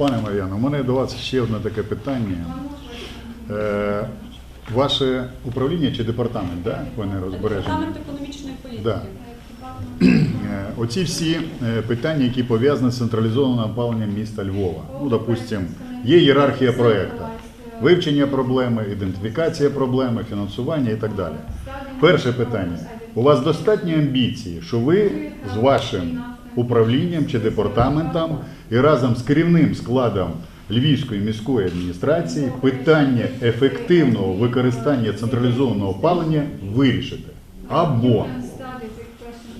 Пане Мар'яно, у мене до вас ще одне таке питання. Е, ваше управління чи департамент, да? ви не? Департамент економічної політики. Да. Е, Оці всі е, питання, які пов'язані з централізованим опаленням міста Львова. Ну, допустим, є ієрархія проєкту, вивчення проблеми, ідентифікація проблеми, фінансування і так далі. Перше питання. У вас достатньо амбіції, що ви з вашим управлінням чи департаментом і разом з керівним складом Львівської міської адміністрації питання ефективного використання централізованого опалення вирішите. Або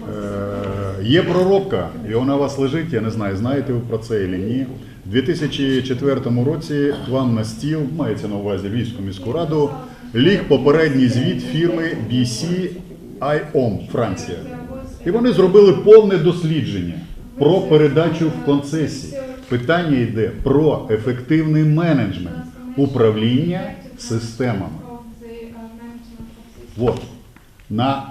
Е, Є проробка, і вона у вас лежить, я не знаю, знаєте ви про це чи ні. У 2004 році вам на стіл, мається на увазі Львівську міську раду, ліг попередній звіт фірми BC IOM Франція. І вони зробили повне дослідження про передачу в концесії. Питання йде про ефективний менеджмент управління системами. Вот. На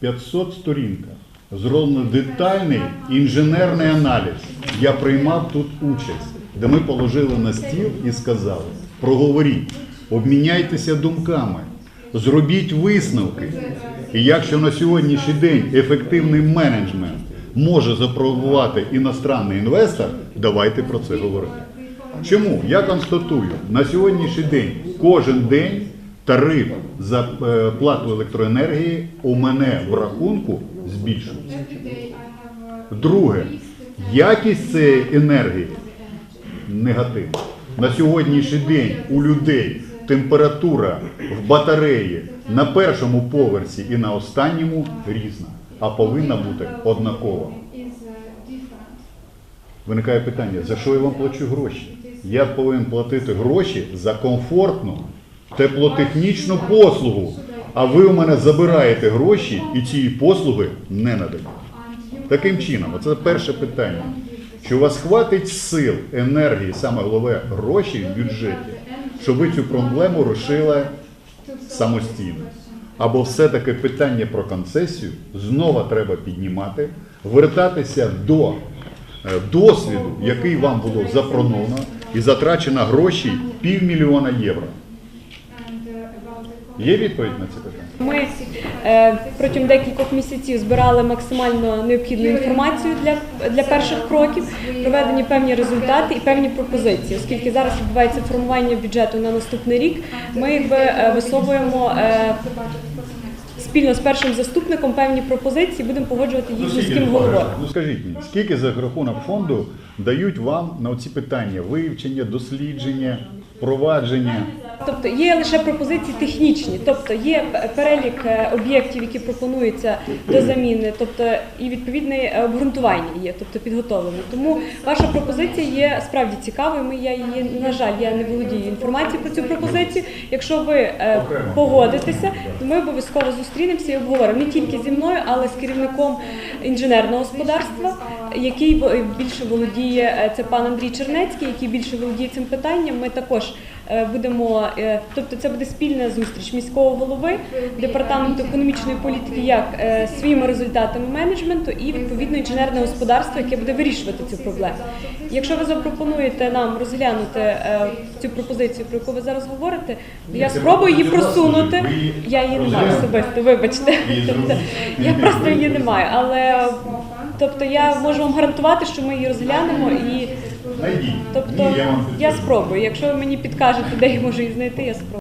500 сторінках зроблено детальний інженерний аналіз. Я приймав тут участь, де ми положили на стіл і сказали: проговоріть, обміняйтеся думками, зробіть висновки. І якщо на сьогоднішній день ефективний менеджмент може запропонувати іностранний інвестор, давайте про це говорити. Чому? Я констатую, на сьогоднішній день кожен день тариф за е, плату електроенергії у мене в рахунку збільшується. Друге, якість цієї енергії негативна. На сьогоднішній день у людей температура в батареї на першому поверсі і на останньому різна, а повинна бути однакова. Виникає питання, за що я вам плачу гроші? Я повинен платити гроші за комфортну теплотехнічну послугу, а ви у мене забираєте гроші і цієї послуги не надаєте. Таким чином, оце перше питання. Чи у вас хватить сил, енергії, саме головне, грошей в бюджеті, щоб ви цю проблему рішили самостійно? Або все-таки питання про концесію знову треба піднімати, вертатися до е, досвіду, який вам було запроновано, і затрачено гроші півмільйона євро. Є відповідь на це питання? Ми е, протягом декількох місяців збирали максимально необхідну інформацію для, для перших кроків, проведені певні результати і певні пропозиції. Оскільки зараз відбувається формування бюджету на наступний рік, ми якби е, висовуємо е, спільно з першим заступником певні пропозиції, будемо погоджувати їх з міським головою. Ну скажіть мені, скільки за рахунок фонду дають вам на ці питання вивчення, дослідження, впровадження? Тобто є лише пропозиції технічні, тобто є перелік е, об'єктів, які пропонуються до заміни, тобто і відповідне е, обґрунтування є, тобто підготовлено. Тому ваша пропозиція є справді цікавою. Ми я її на жаль, я не володію інформацією про цю пропозицію. Якщо ви е, погодитеся, то ми обов'язково зустрінемося і обговоримо не тільки зі мною, але з керівником інженерного господарства, який більше володіє це пан Андрій Чернецький, який більше володіє цим питанням. Ми також будемо, е, тобто це буде спільна зустріч міського голови, департаменту економічної політики, як е, своїми результатами менеджменту і відповідно інженерне господарство, яке буде вирішувати цю проблему. Якщо ви запропонуєте нам розглянути е, цю пропозицію, про яку ви зараз говорите, я спробую її просунути. Я її не маю особисто, вибачте. Тобто, я просто її не маю, але тобто я можу вам гарантувати, що ми її розглянемо і тобто я я спробую. Якщо ви мені підкажете, де я можу її знайти, я спробую.